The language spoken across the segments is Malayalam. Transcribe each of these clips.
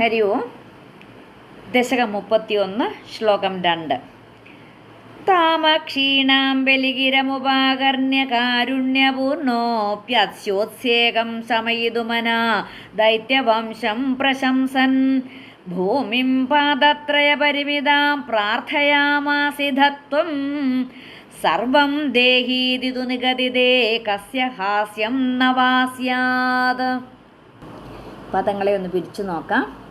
ഹരി ഓം ദശകം മുപ്പത്തിയൊന്ന് ശ്ലോകം രണ്ട്. താമക്ഷീണാം ബലിഗിരമുപാകർണ്യ കാരുണ്യപൂർണോപ്യസ്യോത്സേകം സമയിതുമന ദൈത്യവംശം പ്രശംസൻ. ഭൂമിം പാദത്രയപരിമിതാം പ്രാർത്ഥയാമാസിധത്വം. സർവം ദേഹീതിതു നിഗതിതേ കസ്യ ഹാസ്യം നവാസ്യാത്. പദങ്ങളെ ഒന്ന് പിരിച്ചു നോക്കാം.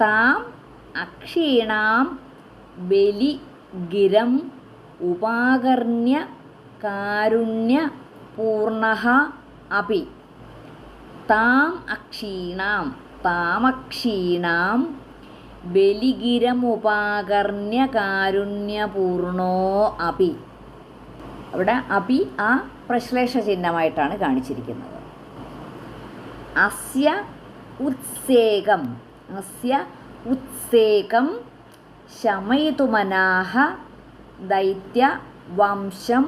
താം അക്ഷീണാം ബലി ഗിരം ഉപാകർണ്യ കാരുണ്യ പൂർണ അപി. താം അക്ഷീണാം താമക്ഷീണാം ബലിഗിരമുപാകർണ്യ കാരുണ്യപൂർണോ അപി. അവിടെ അപി ആ പ്രശ്ലേഷ ചിഹ്നമായിട്ടാണ് കാണിച്ചിരിക്കുന്നത്. അസ്യ ഉത്സേകം. അസ്യ ഉത്സേകം ശമയിതുമനാഹ ദൈത്യ വംശം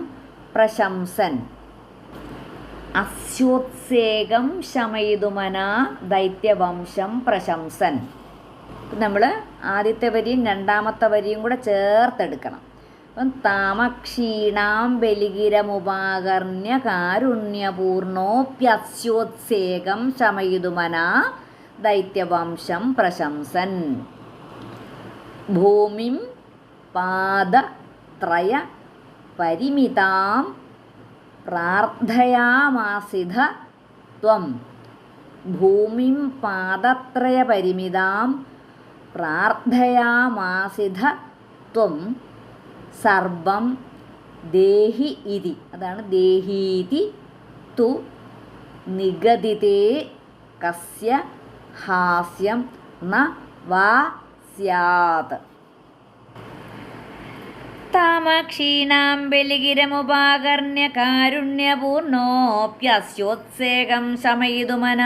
പ്രശംസൻ അസ്യോത്സേകം ശമയിതുമന ദൈത്യവംശം പ്രശംസൻ നമ്മൾ ആദ്യത്തെ വരിയും രണ്ടാമത്തെ വരിയും കൂടെ ചേർത്തെടുക്കണം. അപ്പം താമക്ഷീണാം ബലിഗിരമുപാകർണ്യ കാരുണ്യപൂർണോപ്യസ്യോത്സേകം ശമയിതുമന ദൈത്യവംശം പ്രശംസൻ. ഭൂമിം പാദത്രയ പരിമിതാം പ്രാർത്ഥയാമാസിധ ത്വം. ഭൂമിം പാദത്രയ പരിമിതാം പ്രാർത്ഥയാമാസിധ ത്വം. സർവം ദേഹി ഇതി. അതാണ് ദേഹീതി തു നിഗദിതേ കസ്യ ഹാസ്യം ന വാ സ്യാത്. താമക്ഷീണാം ബലിഗിരമുപാകർണ്യ കാരുണ്യപൂർണോപ്യസ്യോത്സേകം ശമയിതുമന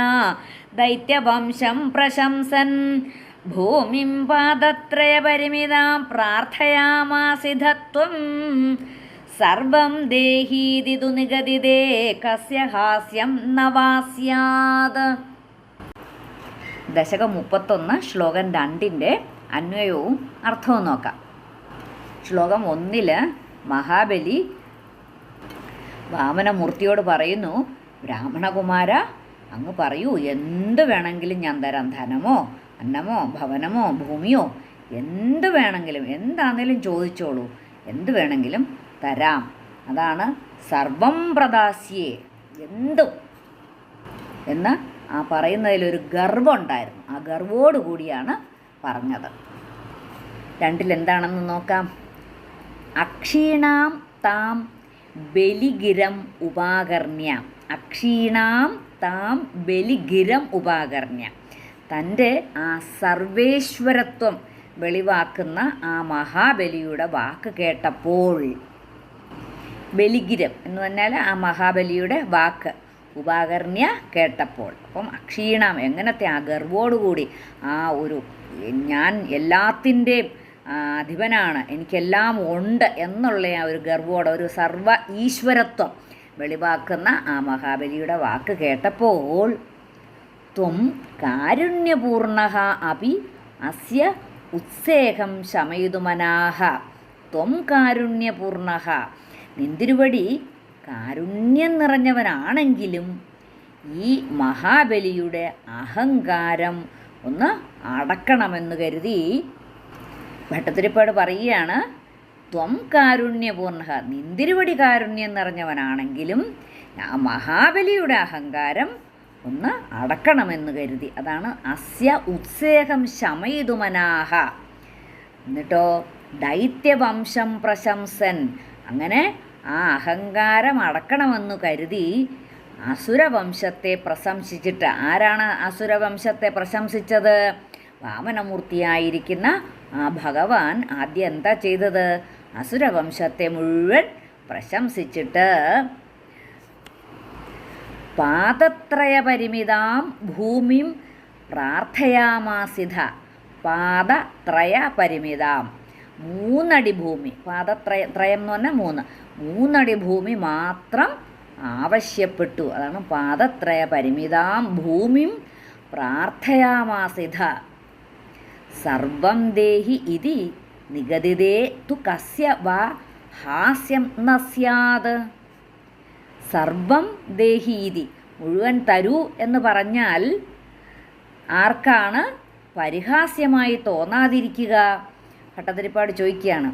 ദൈത്യവംശം പ്രശംസൻ. ഭൂമിം പാദത്രയപരിമിതാം പ്രാർത്ഥയാമാസിധത്വം. സർവം ദേഹീതിതു നിഗതിദേ കസ്യ ഹാസ്യം നവാസ്യാത് ദശകം മുപ്പത്തൊന്ന് ശ്ലോകം രണ്ടിന്റെ അന്വയവും അർത്ഥവും നോക്കാം. ശ്ലോകം ഒന്നിൽ മഹാബലി വാമനമൂർത്തിയോട് പറയുന്നു ബ്രാഹ്മണകുമാര അങ്ങ് പറയൂ എന്ത് വേണമെങ്കിലും ഞാൻ തരാം. ധനമോ അന്നമോ ഭവനമോ ഭൂമിയോ എന്ത് വേണമെങ്കിലും എന്താണെങ്കിലും ചോദിച്ചോളൂ. എന്ത് വേണമെങ്കിലും തരാം. അതാണ് സർവം പ്രദാസ്യേ. എന്തും. എന്ന് ആ പറയുന്നതിലൊരു ഗർവം ഉണ്ടായിരുന്നു ആ ഗർവോട് കൂടിയാണ് പറഞ്ഞത്. രണ്ടിലെന്താണെന്ന് നോക്കാം. അക്ഷീണാം താം ബലിഗിരം ഉപാകർണ്യ. അക്ഷീണാം താം ബലിഗിരം ഉപാകർണ്യ. തന്റെ ആ സർവേശ്വരത്വം വെളിവാക്കുന്ന ആ മഹാബലിയുടെ വാക്ക് കേട്ടപ്പോൾ ബലിഗിരം എന്ന് പറഞ്ഞാൽ ആ മഹാബലിയുടെ വാക്ക്. ഉപാകർണ്യ കേട്ടപ്പോൾ. അപ്പം അക്ഷീണം എങ്ങനത്തെ ആ ഗർവോടുകൂടി ആ ഒരു ഞാൻ എല്ലാത്തിന്റെയും അധിപനാണ് എനിക്കെല്ലാം ഉണ്ട് എന്നുള്ള ആ ഒരു ഗർവോട് ഒരു സർവ ഈശ്വരത്വം വെളിവാക്കുന്ന ആ മഹാബലിയുടെ വാക്ക് കേട്ടപ്പോൾ ത്വം കാരുണ്യപൂർണ അപി അസ്യ ഉത്സേഹം ശമയുതുമനാഹ. ത്വം കാരുണ്യപൂർണ. നിന്തിരുവടി കാരുണ്യം നിറഞ്ഞവനാണെങ്കിലും ഈ മഹാബലിയുടെ അഹങ്കാരം ഒന്ന് അടക്കണമെന്ന് കരുതി ഭട്ടത്തിരിപ്പാട് പറയുകയാണ് ത്വം കാരുണ്യപൂർണ നിന്തിരുവടി കാരുണ്യം നിറഞ്ഞവനാണെങ്കിലും ആ മഹാബലിയുടെ അഹങ്കാരം ഒന്ന് അടക്കണമെന്ന് കരുതി. അതാണ് അസ്യ ഉത്സേഹം ശമയിതുമനാഹ. എന്നിട്ടോ ദൈത്യവംശം പ്രശംസൻ. അങ്ങനെ ആ അഹങ്കാരം അടക്കണമെന്ന് കരുതി അസുരവംശത്തെ പ്രശംസിച്ചിട്ട് ആരാണ് അസുരവംശത്തെ പ്രശംസിച്ചത്? വാമനമൂർത്തിയായിരിക്കുന്ന ആ ഭഗവാൻ ആദ്യം എന്താ ചെയ്തത്? അസുരവംശത്തെ മുഴുവൻ പ്രശംസിച്ചിട്ട് പാദത്രയപരിമിതാം ഭൂമിം പ്രാർത്ഥയാമാസിധ. പാദത്രയ പരിമിതാം മൂന്നടി ഭൂമി. പാദത്രയ ത്രയം എന്ന് പറഞ്ഞാൽ മൂന്ന്. മൂന്നടി ഭൂമി മാത്രം ആവശ്യപ്പെട്ടു. അതാണ് പാദത്രയ പരിമിതാം ഭൂമിം പ്രാർത്ഥയാമാസിത സർവം ദേഹി ഇതി നിഗതിതേ തു കസ്യ വാ ഹാസ്യം ന സ്യാത്. സർവം ദേഹി ഇതി. മുഴുവൻ തരൂ എന്ന് പറഞ്ഞാൽ ആർക്കാണ്? പരിഹാസ്യമായി തോന്നാതിരിക്കുക. ഭട്ടതിരിപ്പാട് ചോദിക്കുകയാണ്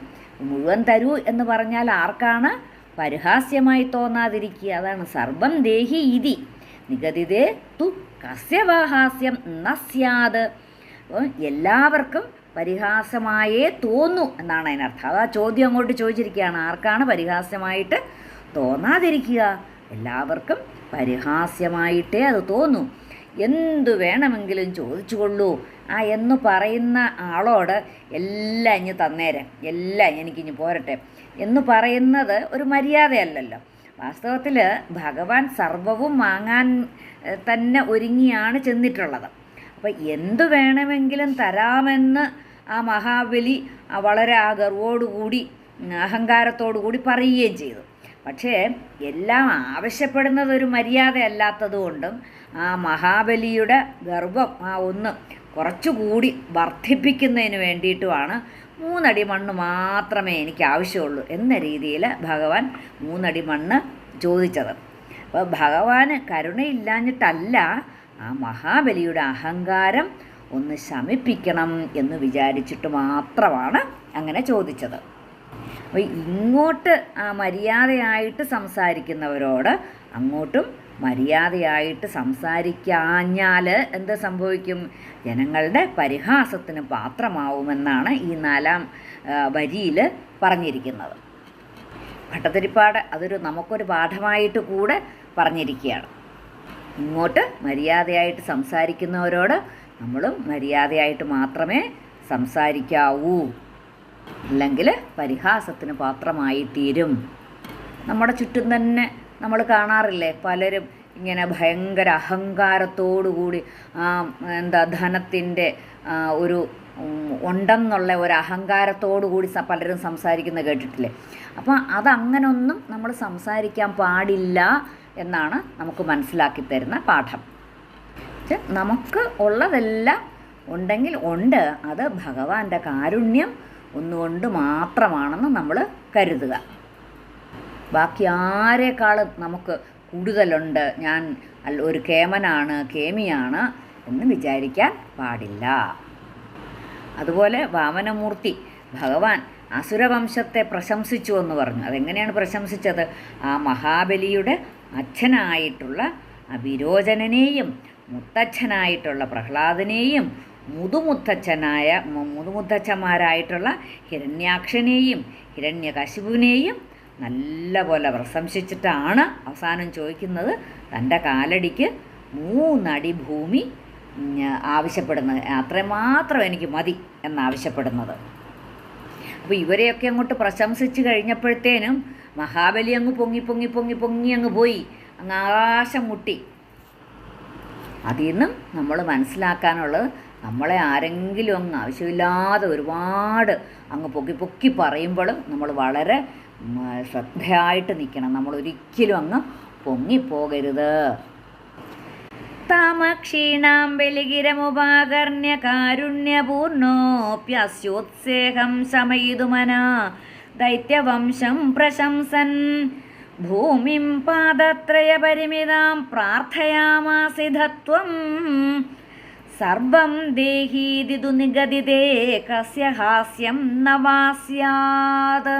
മുഴുവൻ തരൂ എന്ന് പറഞ്ഞാൽ ആർക്കാണ്? പരിഹാസ്യമായി തോന്നാതിരിക്കുക. അതാണ് സർവം ദേഹി ഇതി. നിഗതിതേ തു കസ്യവാഹാസ്യം നസ്യാത് എല്ലാവർക്കും പരിഹാസമായേ തോന്നൂ എന്നാണ് അതിനർത്ഥം. അത് ആ ചോദ്യം അങ്ങോട്ട് ചോദിച്ചിരിക്കുകയാണ് ആർക്കാണ് പരിഹാസ്യമായിട്ട് തോന്നാതിരിക്കുക? എല്ലാവർക്കും പരിഹാസ്യമായിട്ടേ അത് തോന്നൂ. എന്തു വേണമെങ്കിലും ചോദിച്ചുകൊള്ളൂ. ആ എന്ന് പറയുന്ന ആളോട് എല്ലാം ഇനി തന്നേരാം. എല്ലാം എനിക്കിഞ്ഞ് പോരട്ടെ. എന്ന് പറയുന്നത് ഒരു മര്യാദയല്ലല്ലോ. വാസ്തവത്തിൽ ഭഗവാൻ സർവവും വാങ്ങാൻ തന്നെ ഒരുങ്ങിയാണ് ചെന്നിട്ടുള്ളത്. അപ്പോൾ എന്തു വേണമെങ്കിലും തരാമെന്ന് ആ മഹാബലി വളരെ ആ ഗർവോടുകൂടി അഹങ്കാരത്തോടു കൂടി പറയുകയും ചെയ്തു. പക്ഷേ എല്ലാം ആവശ്യപ്പെടുന്നത് ഒരു മര്യാദ അല്ലാത്തതുകൊണ്ടും ആ മഹാബലിയുടെ ഗർഭം ആ ഒന്ന് കുറച്ചുകൂടി വർദ്ധിപ്പിക്കുന്നതിന് വേണ്ടിയിട്ടുമാണ് മൂന്നടി മണ്ണ് മാത്രമേ എനിക്ക് ആവശ്യമുള്ളൂ എന്ന രീതിയിൽ ഭഗവാൻ മൂന്നടി മണ്ണ് ചോദിച്ചത്. അപ്പോൾ ഭഗവാന് കരുണയില്ലാഞ്ഞിട്ടല്ല ആ മഹാബലിയുടെ അഹങ്കാരം ഒന്ന് ശമിപ്പിക്കണം എന്ന് വിചാരിച്ചിട്ട് മാത്രമാണ് അങ്ങനെ ചോദിച്ചത്. അപ്പോൾ ഇങ്ങോട്ട് മര്യാദയായിട്ട് സംസാരിക്കുന്നവരോട് അങ്ങോട്ടും മര്യാദയായിട്ട് സംസാരിക്കാഞ്ഞാൽ എന്ത് സംഭവിക്കും? ജനങ്ങളുടെ പരിഹാസത്തിന് പാത്രമാവുമെന്നാണ് ഈ നാലാം വരിയിൽ പറഞ്ഞിരിക്കുന്നത്. ഭട്ടതിരിപ്പാട് അതൊരു നമുക്കൊരു പാഠമായിട്ട് കൂടെ പറഞ്ഞിരിക്കുകയാണ്. ഇങ്ങോട്ട് മര്യാദയായിട്ട് സംസാരിക്കുന്നവരോട് നമ്മളും മര്യാദയായിട്ട് മാത്രമേ സംസാരിക്കാവൂ. അല്ലെങ്കിൽ പരിഹാസത്തിന് പാത്രമായി തീരും നമ്മുടെ ചുറ്റും തന്നെ നമ്മൾ കാണാറില്ലേ? പലരും ഇങ്ങനെ ഭയങ്കര അഹങ്കാരത്തോടുകൂടി എന്താ ധനത്തിന്റെ ഒരു ഉണ്ടെന്നുള്ള ഒരു അഹങ്കാരത്തോടു കൂടി പലരും സംസാരിക്കുന്നത് കേട്ടിട്ടില്ലേ? അപ്പോൾ അതങ്ങനൊന്നും നമ്മൾ സംസാരിക്കാൻ പാടില്ല എന്നാണ് നമുക്ക് മനസ്സിലാക്കി തരുന്ന പാഠം. നമുക്ക് ഉള്ളതെല്ലാം ഉണ്ടെങ്കിൽ ഉണ്ട്. അത് ഭഗവാന്റെ കാരുണ്യം ഒന്നുകൊണ്ട് മാത്രമാണെന്ന് നമ്മൾ കരുതുക. ബാക്കി ആരെക്കാളും നമുക്ക് കൂടുതലുണ്ട് ഞാൻ ഒരു കേമനാണ് കേമിയാണ് എന്ന് വിചാരിക്കാൻ പാടില്ല. അതുപോലെ വാമനമൂർത്തി ഭഗവാൻ അസുരവംശത്തെ പ്രശംസിച്ചു എന്ന് പറഞ്ഞു. അതെങ്ങനെയാണ് പ്രശംസിച്ചത്? ആ മഹാബലിയുടെ അച്ഛനായിട്ടുള്ള അഭിരോചനനെയും മുത്തച്ഛനായിട്ടുള്ള പ്രഹ്ലാദനെയും മുതുമുത്തച്ഛനായ മുതുമുത്തച്ഛന്മാരായിട്ടുള്ള ഹിരണ്യാക്ഷനെയും ഹിരണ്യകശിപുവിനെയും നല്ലപോലെ പ്രശംസിച്ചിട്ടാണ് അവസാനം ചോദിക്കുന്നത്. തന്റെ കാലടിക്ക് മൂന്നടി ഭൂമി ആവശ്യപ്പെടുന്നത്. അത്രമാത്രം എനിക്ക് മതി എന്നാവശ്യപ്പെടുന്നത്. അപ്പോൾ ഇവരെയൊക്കെ അങ്ങോട്ട് പ്രശംസിച്ച് കഴിഞ്ഞപ്പോഴത്തേനും മഹാബലി അങ്ങ് പൊങ്ങി പൊങ്ങി പൊങ്ങി പൊങ്ങി അങ്ങ് പോയി. അങ്ങ് ആകാശം മുട്ടി. അതിൽ നിന്നും നമ്മൾ മനസ്സിലാക്കാനുള്ളത് നമ്മളെ ആരെങ്കിലും അങ്ങ് ആവശ്യമില്ലാതെ ഒരുപാട് അങ്ങ് പൊക്കി പൊക്കി പറയുമ്പോഴും നമ്മൾ വളരെ ശ്രദ്ധയായിട്ട് നിൽക്കണം. നമ്മൾ ഒരിക്കലും അങ്ങ് പൊങ്ങിപ്പോകരുത്. താമക്ഷീണാം ബലിഗിരമുപാകർണ്യ കാരുണ്യപൂർണോപ്യസ്യോത്സേഹം ശമയിതുമന ദൈത്യവംശം പ്രശംസൻ. ഭൂമിം പാദത്രയപരിമിതാം പ്രാർത്ഥയാമാസിധത്വം. സർവം ദേഹീതിതു നിഗദിതേ കസ്യ ഹാസ്യം നവാസ്യാത്.